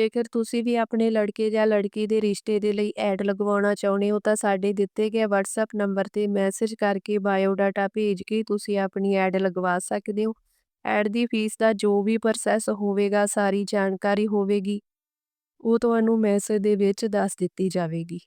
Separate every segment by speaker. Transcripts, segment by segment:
Speaker 1: ਜੇਕਰ ਤੁਸੀਂ ਵੀ ਆਪਣੇ ਲੜਕੇ ਜਾਂ ਲੜਕੀ ਦੇ ਰਿਸ਼ਤੇ ਦੇ ਲਈ ਐਡ ਲਗਵਾਉਣਾ ਚਾਹੁੰਦੇ ਹੋ ਤਾਂ ਸਾਡੇ ਦਿੱਤੇ ਗਏ WhatsApp ਨੰਬਰ ਤੇ ਮੈਸੇਜ ਕਰਕੇ ਬਾਇਓਡਾਟਾ ਭੇਜ ਕੇ ਤੁਸੀਂ ਆਪਣੀ ਐਡ ਲਗਵਾ ਸਕਦੇ ਹੋ। ਐਡ ਦੀ ਫੀਸ ਦਾ ਜੋ ਵੀ ਪ੍ਰੋਸੈਸ ਹੋਵੇਗਾ, ਸਾਰੀ ਜਾਣਕਾਰੀ ਹੋਵੇਗੀ, ਉਹ ਤੁਹਾਨੂੰ ਮੈਸੇਜ ਦੇ ਵਿੱਚ ਦੱਸ ਦਿੱਤੀ ਜਾਵੇਗੀ।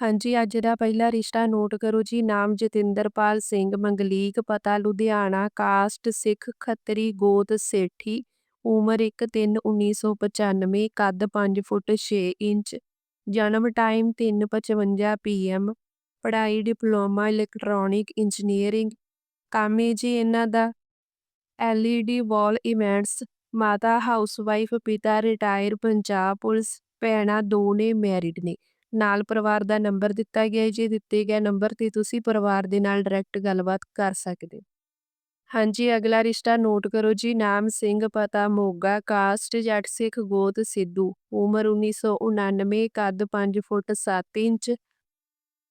Speaker 1: ਹਾਂਜੀ, ਅੱਜ ਦਾ ਪਹਿਲਾ ਰਿਸ਼ਤਾ ਨੋਟ ਕਰੋ ਜੀ। ਨਾਮ ਜਤਿੰਦਰਪਾਲ ਸਿੰਘ, ਮੰਗਲੀਕ ਪਤਾ, ਲੁਧਿਆਣਾ, ਕਾਸਟ, ਸਿੱਖ, ਖੱਤਰੀ, ਗੋਤ, ਸੇਠੀ ਉਮਰ 1/3/1995 ਕੱਦ ਪੰਜ ਫੁੱਟ ਛੇ ਇੰਚ, ਜਨਮ ਟਾਈਮ 3:55 ਪੀਐਮ ਪੜ੍ਹਾਈ ਡਿਪਲੋਮਾ ਇਲੈਕਟ੍ਰੋਨਿਕ ਇੰਜੀਨੀਅਰਿੰਗ ਕੰਮ ਹੈ ਜੀ ਇਹਨਾਂ ਦਾ ਐਲਈਡੀ ਵਾਲ ਇਵੈਂਟਸ ਮਾਤਾ ਹਾਊਸਵਾਈਫ ਪਿਤਾ ਰਿਟਾਇਰ ਪੰਜਾਬ ਪੁਲਿਸ, ਭੈਣਾਂ ਦੋ ਨੇ ਮੈਰਿਡ ਨੇ। ਨਾਲ ਪਰਿਵਾਰ ਦਾ ਨੰਬਰ ਦਿੱਤਾ ਗਿਆ ਜੀ, ਦਿੱਤੇ ਗਏ ਨੰਬਰ ਤੇ ਤੁਸੀਂ ਪਰਿਵਾਰ ਦੇ ਨਾਲ ਡਾਇਰੈਕਟ ਗੱਲਬਾਤ ਕਰ ਸਕਦੇ ਹਾਂਜੀ, ਅਗਲਾ ਰਿਸ਼ਤਾ ਨੋਟ ਕਰੋ ਜੀ, ਨਾਮ ਸਿੰਘ, ਪਤਾ ਮੋਗਾ, ਕਾਸਟ, ਜੱਟ ਸਿੱਖ, ਗੋਤ ਸਿੱਧੂ, ਉਮਰ 1999 ਕੱਦ 5 ਫੁੱਟ 7 ਇੰਚ,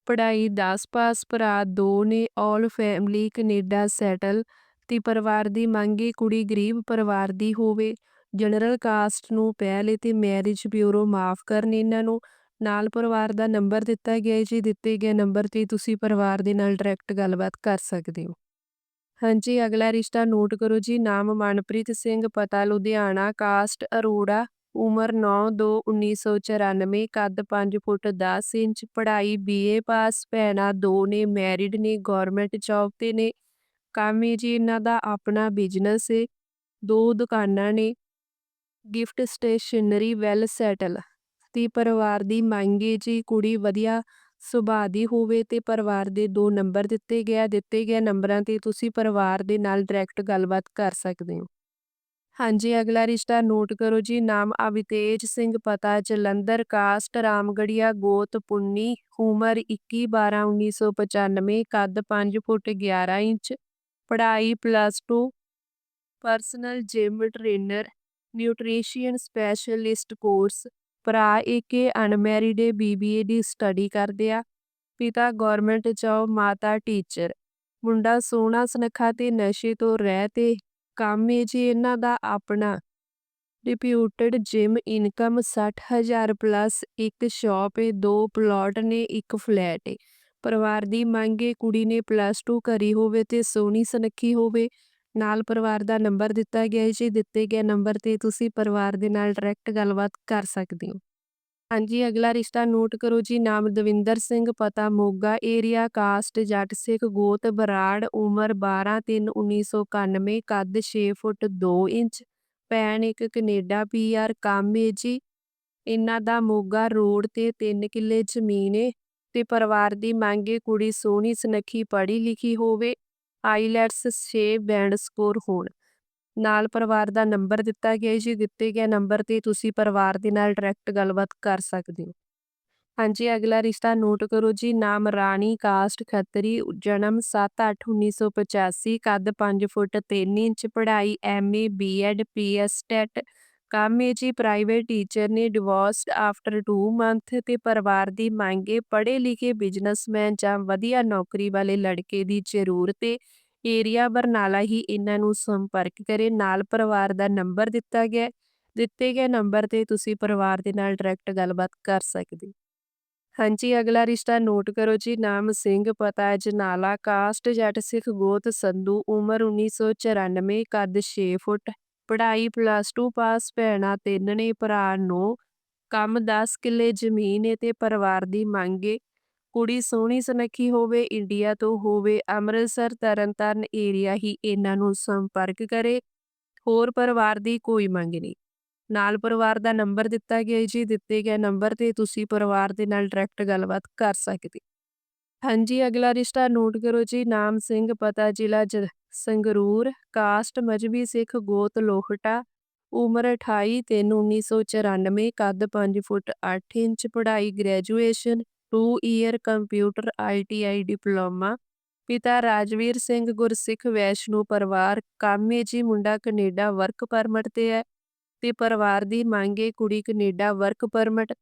Speaker 1: ਪੜ੍ਹਾਈ 10 ਪਾਸ, ਭਰਾ ਦੋ ਨੇ ਆਲ ਫੈਮਿਲੀ ਕੈਨੇਡਾ ਸੈਟਲ, ਤੇ ਪਰਿਵਾਰ ਦੀ ਮੰਗੀ ਕੁੜੀ ਗਰੀਬ ਪਰਿਵਾਰ ਦੀ ਹੋਵੇ, ਜਨਰਲ ਕਾਸਟ ਨੂੰ ਪਹਿਲੇ ਤੇ ਮੈਰਿਜ ਬਿਊਰੋ ਮਾਫ ਕਰਨ ਇਹਨਾਂ ਨੂੰ, ਨਾਲ ਪਰਿਵਾਰ ਦਾ ਨੰਬਰ ਦਿੱਤਾ ਗਿਆ ਜੀ, ਦਿੱਤੇ ਗਏ ਨੰਬਰ ਤੇ ਤੁਸੀਂ ਪਰਿਵਾਰ ਦੇ ਨਾਲ ਡਾਇਰੈਕਟ ਗੱਲਬਾਤ ਕਰ ਸਕਦੇ ਹੋ। ਹਾਂਜੀ, ਅਗਲਾ ਰਿਸ਼ਤਾ ਨੋਟ ਕਰੋ ਜੀ, ਨਾਮ ਮਨਪ੍ਰੀਤ ਸਿੰਘ, ਪਤਾ ਲੁਧਿਆਣਾ, ਕਾਸਟ ਅਰੋੜਾ, ਉਮਰ 9/2/1994 ਕੱਦ 5 ਫੁੱਟ 10 ਇੰਚ, ਪੜ੍ਹਾਈ ਬੀਏ ਪਾਸ, ਭੈਣਾਂ ਦੋ ਨੇ, ਮੈਰਿਡ ਨੇ ਗਵਰਨਮੈਂਟ ਜੌਬ ਤੇ ਨੇ। ਕੰਮ ਹੈ ਜੀ ਇਹਨਾਂ ਦਾ ਆਪਣਾ ਬਿਜ਼ਨਸ ਹੈ ਦੋ ਦੁਕਾਨਾਂ ਨੇ, ਗਿਫਟ ਸਟੇਸ਼ਨਰੀ ਵੈਲ ਸੈਟਲ। ਤੇ ਪਰਿਵਾਰ ਦੀ ਮੰਗ ਹੈ ਜੀ, ਕੁੜੀ ਵਧੀਆ ਸੁਭਾਅ ਦੀ ਹੋਵੇ ਤੇ ਪਰਿਵਾਰ ਦੇ ਦੋ ਨੰਬਰ ਦਿੱਤੇ ਗਿਆ ਦਿੱਤੇ ਗਏ ਨੰਬਰਾਂ ਤੇ ਤੁਸੀਂ ਪਰਿਵਾਰ ਦੇ ਨਾਲ ਡਾਇਰੈਕਟ ਗੱਲਬਾਤ ਕਰ ਸਕਦੇ ਹੋ। ਹਾਂਜੀ, ਅਗਲਾ ਰਿਸ਼ਤਾ ਨੋਟ ਕਰੋ ਜੀ, ਨਾਮ ਅਵਿਤੇਜ ਸਿੰਘ, ਪਤਾ ਜਲੰਧਰ, ਕਾਸਟ ਰਾਮਗੜੀਆ, ਗੋਤ ਪੁੰਨੀ, ਉਮਰ 21/12/1995 ਕੱਦ 5 ਫੁੱਟ 11 ਇੰਚ, ਪੜ੍ਹਾਈ plus 2 personal gym trainer nutrition specialist course ਭਰਾ ਇੱਕ ਅਨਮੈਰਿਡ ਬੀਬੀਏ ਦੀ ਸਟੱਡੀ ਕਰਦੇ ਆ, ਪਿਤਾ ਗਵਰਨਮੈਂਟ ਜੌਬ ਮਾਤਾ ਟੀਚਰ ਮੁੰਡਾ ਸੋਹਣਾ ਸੁਨੱਖਾ ਤੇ ਨਸ਼ੇ ਤੋਂ ਰਹਿ ਤੇ ਕੰਮ ਹੈ ਜੀ ਇਹਨਾਂ ਦਾ ਆਪਣਾ। ਰਿਪਿਊਟਡ ਜਿਮ ਇਨਕਮ 60000 ਪਲੱਸ ਇੱਕ ਸ਼ਾਪ ਹੈ ਦੋ ਪਲਾਟ ਨੇ, ਇੱਕ ਫਲੈਟ ਹੈ ਪਰਿਵਾਰ ਦੀ ਮੰਗ ਹੈ ਕੁੜੀ ਨੇ ਪਲੱਸ 2 ਕਰੀ ਹੋਵੇ ਤੇ ਸੋਹਣੀ ਸੁਨੱਖੀ ਹੋਵੇ ਨਾਲ ਪਰਿਵਾਰ ਦਾ ਨੰਬਰ ਦਿੱਤਾ ਗਿਆ ਹੈ, ਜੀ ਦਿੱਤੇ ਗਏ ਨੰਬਰ ਤੇ ਤੁਸੀਂ ਪਰਿਵਾਰ ਦੇ ਨਾਲ ਡਾਇਰੈਕਟ ਗੱਲਬਾਤ ਕਰ ਸਕਦੇ ਹੋ। ਹਾਂਜੀ, ਅਗਲਾ ਰਿਸ਼ਤਾ ਨੋਟ ਕਰੋ ਜੀ, ਨਾਮ ਦਵਿੰਦਰ ਸਿੰਘ, ਪਤਾ ਮੋਗਾ ਏਰੀਆ ਕਾਸਟ ਜੱਟ ਸਿੱਖ, ਗੋਤ, ਬਰਾੜ, ਉਮਰ 12/3/1991 ਕੱਦ 6 ਫੁੱਟ 2 ਇੰਚ, ਭੈਣ ਇੱਕ ਕੈਨੇਡਾ ਪੀਆਰ ਕੰਮ ਏ ਜੀ ਇਹਨਾਂ ਦਾ ਮੋਗਾ ਰੋਡ ਤੇ 3 ਕਿੱਲੇ ਜ਼ਮੀਨ ਏ, ਤੇ ਪਰਿਵਾਰ ਦੀ ਮੰਗ ਏ ਕੁੜੀ ਸੋਹਣੀ, ਸੁਨੱਖੀ ਪੜ੍ਹੀ ਲਿਖੀ ਹੋਵੇ ਆਈਲੈਟਸ 6 ਬੈਂਡ ਸਕੋਰ ਹੋਣ। ਨਾਲ ਪਰਿਵਾਰ ਦਾ ਨੰਬਰ ਦਿੱਤਾ ਗਿਆ ਜੀ, ਦਿੱਤੇ ਗਏ ਨੰਬਰ ਤੇ ਤੁਸੀਂ ਪਰਿਵਾਰ ਦੇ ਨਾਲ ਡਾਇਰੈਕਟ ਗੱਲਬਾਤ ਕਰ ਸਕਦੇ ਹੋ। ਹਾਂਜੀ, ਅਗਲਾ ਰਿਸ਼ਤਾ ਨੋਟ ਕਰੋ ਜੀ, ਨਾਮ ਰਾਣੀ, ਕਾਸਟ, ਖੱਤਰੀ, ਜਨਮ 7/8/1985 ਕੱਦ 5 ਫੁੱਟ 3 ਇੰਚ, ਪੜ੍ਹਾਈ ਐਮਏ ਬੀਐਡ ਪੀਐਸ ਟੈਟ ਕੰਮ ਹੈ ਜੀ ਪ੍ਰਾਈਵੇਟ ਟੀਚਰ ਨੇ ਡਿਵੋਰਸਡ ਆਫਟਰ 2 ਮੰਥ ਤੇ ਪਰਿਵਾਰ ਦੀ ਮੰਗੇ ਪੜ੍ਹੇ ਲਿਖੇ ਬਿਜ਼ਨਸਮੈਨ ਜਾਂ ਵਧੀਆ ਨੌਕਰੀ ਵਾਲੇ ਲੜਕੇ ਦੀ ਜ਼ਰੂਰਤ ਹੈ ਏਰੀਆ ਬਰਨਾਲਾ ਹੀ ਇਹਨਾਂ ਨੂੰ ਸੰਪਰਕ ਕਰੇ। ਨਾਲ ਪਰਿਵਾਰ ਦਾ ਨੰਬਰ ਦਿੱਤਾ ਗਿਆ ਦਿੱਤੇ ਗਏ ਨੰਬਰ ਤੇ ਤੁਸੀਂ ਪਰਿਵਾਰ ਦੇ ਨਾਲ ਡਾਇਰੈਕਟ ਗੱਲਬਾਤ ਕਰ ਸਕਦੇ ਹਾਂਜੀ, ਅਗਲਾ ਰਿਸ਼ਤਾ ਨੋਟ ਕਰੋ ਜੀ। ਨਾਮ ਸਿੰਘ, ਪਤਾ ਜਨਾਲਾ ਕਾਸਟ ਜੱਟ ਸਿੱਖ ਗੋਤ ਸੰਧੂ, ਉਮਰ 1994 ਕੱਦ 6 ਫੁੱਟ। ਪੜ੍ਹਾਈ ਪਲੱਸ 2 ਪਾਸ ਭੈਣਾਂ ਤਿੰਨ ਨੇ, ਭਰਾ ਨੂੰ, ਕੰਮ 10 ਕਿੱਲੇ ਜ਼ਮੀਨ ਏ ਤੇ ਪਰਿਵਾਰ ਦੀ ਮੰਗ ਏ। ਕੁੜੀ ਸੋਹਣੀ ਸੁਨੱਖੀ ਹੋਵੇ, ਇੰਡੀਆ ਤੋਂ ਹੋਵੇ, ਅੰਮ੍ਰਿਤਸਰ, ਤਰਨਤਾਰਨ ਏਰੀਆ ਹੀ ਇਹਨਾਂ ਨੂੰ ਸੰਪਰਕ ਕਰੇ। ਹੋਰ ਪਰਿਵਾਰ ਦੀ ਕੋਈ ਮੰਗ ਨਹੀਂ। ਨਾਲ ਪਰਿਵਾਰ ਦਾ ਨੰਬਰ ਦਿੱਤਾ ਗਿਆ ਜੀ, ਦਿੱਤੇ ਗਏ ਨੰਬਰ ਤੇ ਤੁਸੀਂ ਪਰਿਵਾਰ ਦੇ ਨਾਲ ਡਾਇਰੈਕਟ ਗੱਲਬਾਤ ਕਰ ਸਕਦੇ। ਹਾਂਜੀ, ਅਗਲਾ ਰਿਸ਼ਤਾ ਨੋਟ ਕਰੋ ਜੀ, ਨਾਮ ਸਿੰਘ, ਪਤਾ ਜ਼ਿਲ੍ਹਾ ਸੰਗਰੂਰ, ਕਾਸਟ ਮਜਬੀ ਸਿੱਖ ਗੋਤ ਲੋਹਟਾ, ਉਮਰ 28 3 1994 ਕੱਦ 5 ਫੁੱਟ 8 ਇੰਚ, ਪੜ੍ਹਾਈ graduation 2 year computer ITI diploma, ਪਿਤਾ ਰਾਜਵੀਰ ਸਿੰਘ ਗੁਰਸਿੱਖ ਵੈਸ਼ਨੂ ਪਰਿਵਾਰ ਕਾਮੇ ਜੀ ਮੁੰਡਾ ਕੈਨੇਡਾ ਵਰਕ ਪਰਮਿਟ ਤੇ ਹੈ ਤੇ ਪਰਿਵਾਰ ਦੀ ਮੰਗ ਹੈ ਕੁੜੀ ਕੈਨੇਡਾ ਵਰਕ ਪਰਮਿਟ,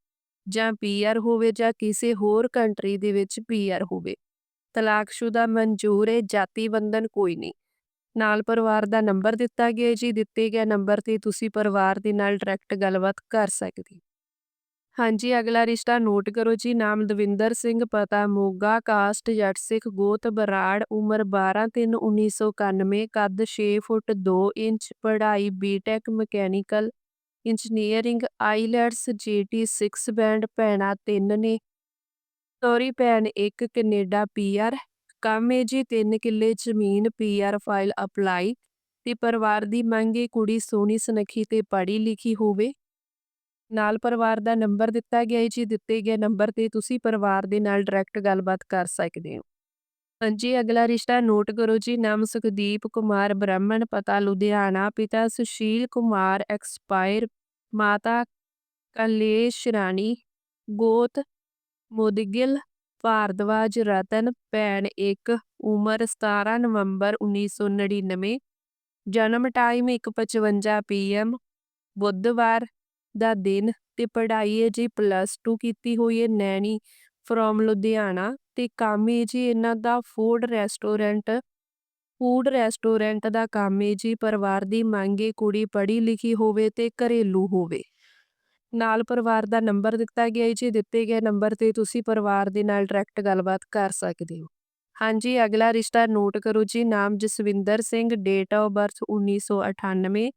Speaker 1: ਜਾਂ ਪੀਆਰ ਹੋਵੇ ਜਾਂ ਕਿਸੇ ਹੋਰ ਕੰਟਰੀ ਦੇ ਵਿੱਚ ਪੀਆਰ ਹੋਵੇ। ਤਲਾਕਸ਼ੁਦਾ ਮਨਜ਼ੂਰ ਹੈ ਜਾਤੀ ਬੰਧਨ ਕੋਈ ਨਹੀਂ। ਨਾਲ ਪਰਿਵਾਰ ਦਾ ਨੰਬਰ ਦਿੱਤਾ ਗਿਆ ਜੀ, ਦਿੱਤੇ ਗਿਆ ਨੰਬਰ ਤੇ ਤੁਸੀਂ ਪਰਿਵਾਰ ਦੇ ਨਾਲ ਡਾਇਰੈਕਟ ਗੱਲਬਾਤ ਕਰ ਸਕਦੇ। ਹਾਂਜੀ, ਅਗਲਾ ਰਿਸ਼ਤਾ ਨੋਟ ਕਰੋ ਜੀ, ਨਾਮ ਦਵਿੰਦਰ ਸਿੰਘ, ਪਤਾ ਮੋਗਾ, ਕਾਸਟ ਜੱਟ ਸਿੱਖ ਗੋਤ, ਬਰਾੜ, ਉਮਰ 12/3/1991 ਕੱਦ 6 ਫੁੱਟ 2 ਇੰਚ, ਪੜ੍ਹਾਈ BTech mechanical engineering IELTS GT 6 band ਭੈਣਾਂ 3 ਨੇ। ਸੌਰੀ ਭੈਣ ਇੱਕ, ਕੈਨੇਡਾ ਪੀਆਰ ਕੰਮ ਹੈ ਜੀ 3 ਕਿੱਲੇ ਜ਼ਮੀਨ ਪੀਆਰ ਫਾਈਲ ਅਪਲਾਈ ਤੇ ਪਰਿਵਾਰ ਦੀ ਮੰਗ ਹੈ ਕੁੜੀ ਸੋਹਣੀ ਸੁਨੱਖੀ ਤੇ ਪੜ੍ਹੀ ਲਿਖੀ ਹੋਵੇ। ਨਾਲ ਪਰਿਵਾਰ ਦਾ ਨੰਬਰ ਦਿੱਤਾ ਗਿਆ ਹੈ ਜੀ, ਦਿੱਤੇ ਗਏ ਨੰਬਰ ਤੇ ਤੁਸੀਂ ਪਰਿਵਾਰ ਦੇ ਨਾਲ ਡਾਇਰੈਕਟ ਗੱਲਬਾਤ ਕਰ ਸਕਦੇ ਹੋ। ਹਾਂਜੀ, ਅਗਲਾ ਰਿਸ਼ਤਾ ਨੋਟ ਕਰੋ ਜੀ, ਨਾਮ ਸੁਖਦੀਪ ਕੁਮਾਰ ਬ੍ਰਾਹਮਣ, ਪਤਾ ਲੁਧਿਆਣਾ, ਪਿਤਾ ਸੁਸ਼ੀਲ ਕੁਮਾਰ ਐਕਸਪਾਇਰ ਮਾਤਾ ਕਲੇਸ਼ ਰਾਣੀ, ਗੋਤ ਮੋਦਗਿਲ ਭਾਰਦਵਾਜ ਰਤਨ ਭੈਣ ਇੱਕ ਉਮਰ 17 ਨਵੰਬਰ 1999 ਜਨਮ ਟਾਈਮ 1:55 ਪੀਐਮ ਬੁੱਧਵਾਰ ਦਾ ਦਿਨ ਤੇ ਪੜ੍ਹਾਈ ਹੈ ਜੀ ਪਲੱਸ 2 ਕੀਤੀ ਹੋਈ ਹੈ ਨੈਣੀ ਫਰੋਮ ਲੁਧਿਆਣਾ ਤੇ ਕੰਮ ਹੈ ਜੀ ਇਹਨਾਂ ਦਾ ਫੂਡ ਰੈਸਟੋਰੈਂਟ ਫੂਡ ਰੈਸਟੋਰੈਂਟ ਦਾ ਕੰਮ ਹੈ ਜੀ ਪਰਿਵਾਰ ਦੀ ਮੰਗ ਹੈ ਕੁੜੀ ਪੜ੍ਹੀ ਲਿਖੀ ਹੋਵੇ ਤੇ ਘਰੇਲੂ ਹੋਵੇ। ਨਾਲ ਪਰਿਵਾਰ ਦਾ ਨੰਬਰ ਦਿੱਤਾ ਗਿਆ ਹੈ ਜੀ ਦਿੱਤੇ ਗਏ ਨੰਬਰ ਤੇ ਤੁਸੀਂ ਪਰਿਵਾਰ ਦੇ ਨਾਲ ਡਾਇਰੈਕਟ ਗੱਲਬਾਤ ਕਰ ਸਕਦੇ ਹੋ। ਹਾਂਜੀ, ਅਗਲਾ ਰਿਸ਼ਤਾ ਨੋਟ ਕਰੋ ਜੀ, ਨਾਮ Jaswinder Singh date of birth 1998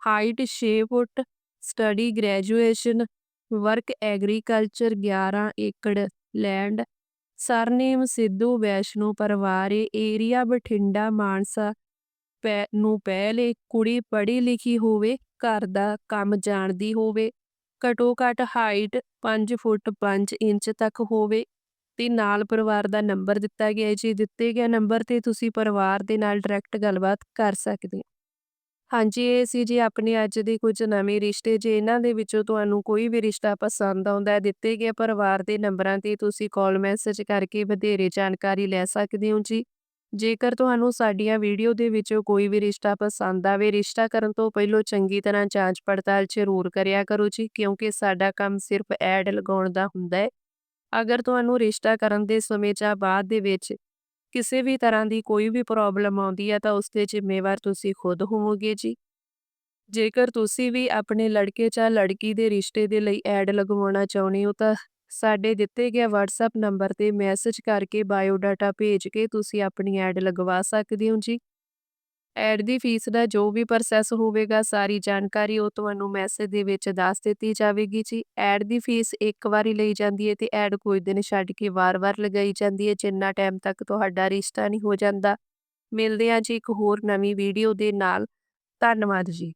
Speaker 1: height 6 foot study graduation work agriculture 11 ਏਕੜ ਲੈਂਡ ਸਰਨੇਮ ਸਿੱਧੂ, ਵੈਸ਼ਨੂ ਪਰਿਵਾਰ ਏਰੀਆ ਬਠਿੰਡਾ, ਮਾਨਸਾ, ਪੈ, ਨੂੰ ਪਹਿਲੇ ਕੁੜੀ ਪੜ੍ਹੀ ਲਿਖੀ ਹੋਵੇ, ਘਰ ਦਾ ਕੰਮ ਜਾਣਦੀ ਹੋਵੇ। ਘੱਟੋ ਘੱਟ ਹਾਈਟ 5 ਫੁੱਟ 5 ਇੰਚ ਤੱਕ ਹੋਵੇ ਤੇ ਨਾਲ ਪਰਿਵਾਰ ਦਾ ਨੰਬਰ ਦਿੱਤਾ ਗਿਆ ਜੀ ਦਿੱਤੇ ਗਿਆ ਨੰਬਰ ਤੇ ਤੁਸੀਂ ਪਰਿਵਾਰ ਦੇ ਨਾਲ ਡਾਇਰੈਕਟ ਗੱਲਬਾਤ ਕਰ ਸਕਦੇ ਹੋ। ਹਾਂਜੀ, ਇਹ ਸੀ ਜੀ ਆਪਣੇ ਅੱਜ ਦੇ ਕੁਝ ਨਵੇਂ ਰਿਸ਼ਤੇ। ਜੇ ਇਹਨਾਂ ਦੇ ਵਿੱਚੋਂ ਤੁਹਾਨੂੰ ਕੋਈ ਵੀ ਰਿਸ਼ਤਾ ਪਸੰਦ ਆਉਂਦਾ ਹੈ, ਦਿੱਤੇ ਗਏ ਪਰਿਵਾਰ ਦੇ ਨੰਬਰਾਂ ਤੇ ਤੁਸੀਂ ਕਾਲ ਮੈਸੇਜ ਕਰਕੇ ਵਧੇਰੇ ਜਾਣਕਾਰੀ ਲੈ ਸਕਦੇ ਹੋ ਜੀ। ਜੇਕਰ ਤੁਹਾਨੂੰ ਸਾਡੀਆਂ ਵੀਡੀਓ ਦੇ ਵਿੱਚੋਂ ਕੋਈ ਵੀ ਰਿਸ਼ਤਾ ਪਸੰਦ ਆਵੇ, ਰਿਸ਼ਤਾ ਕਰਨ ਤੋਂ ਪਹਿਲਾਂ ਚੰਗੀ ਤਰ੍ਹਾਂ ਜਾਂਚ ਪੜਤਾਲ ਜ਼ਰੂਰ ਕਰਿਆ ਕਰੋ ਜੀ, ਕਿਉਂਕਿ ਸਾਡਾ ਕੰਮ ਸਿਰਫ ਐਡ ਲਗਾਉਣ ਦਾ ਹੁੰਦਾ ਹੈ। ਅਗਰ ਤੁਹਾਨੂੰ ਰਿਸ਼ਤਾ ਕਰਨ ਦੇ ਸਮੇਂ ਜਾਂ ਬਾਅਦ ਦੇ ਵਿੱਚ ਕਿਸੇ ਵੀ ਤਰ੍ਹਾਂ ਦੀ ਕੋਈ ਵੀ ਪ੍ਰੋਬਲਮ ਆਉਂਦੀ ਹੈ, ਤਾਂ ਉਸ ਦੇ ਜ਼ਿੰਮੇਵਾਰ ਤੁਸੀਂ ਖੁਦ ਹੋਵੋਗੇ ਜੀ। ਜੇਕਰ ਤੁਸੀਂ ਵੀ ਆਪਣੇ ਲੜਕੇ ਜਾਂ ਲੜਕੀ ਦੇ ਰਿਸ਼ਤੇ ਦੇ ਲਈ ਐਡ ਲਗਵਾਉਣਾ ਚਾਹੁੰਦੇ ਹੋ, ਤਾਂ ਸਾਡੇ ਦਿੱਤੇ ਗਏ WhatsApp ਨੰਬਰ ਤੇ ਮੈਸੇਜ ਕਰਕੇ ਬਾਇਓਡਾਟਾ ਭੇਜ ਕੇ ਤੁਸੀਂ ਆਪਣੀ ਐਡ ਲਗਵਾ ਸਕਦੇ ਹੋ ਜੀ। ਐਡ ਦੀ ਫੀਸ ਦਾ ਜੋ ਵੀ ਪ੍ਰੋਸੈਸ ਹੋਵੇਗਾ, ਸਾਰੀ ਜਾਣਕਾਰੀ ਉਹ ਤੁਹਾਨੂੰ ਮੈਸੇਜ ਦੇ ਵਿੱਚ ਦੱਸ ਦਿੱਤੀ ਜਾਵੇਗੀ ਜੀ। ਐਡ ਦੀ ਫੀਸ ਇੱਕ ਵਾਰੀ ਲਈ ਜਾਂਦੀ ਹੈ ਤੇ ਐਡ ਕੋਈ ਦਿਨ ਛੱਡ ਕੇ ਵਾਰ-ਵਾਰ ਲਗਾਈ ਜਾਂਦੀ ਹੈ, ਜਿੰਨਾ ਟਾਈਮ ਤੱਕ ਤੁਹਾਡਾ ਰਿਸ਼ਤਾ ਨਹੀਂ ਹੋ ਜਾਂਦਾ। ਮਿਲਦੇ ਹਾਂ ਜੀ ਇੱਕ ਹੋਰ ਨਵੀਂ ਵੀਡੀਓ ਦੇ ਨਾਲ। ਧੰਨਵਾਦ ਜੀ।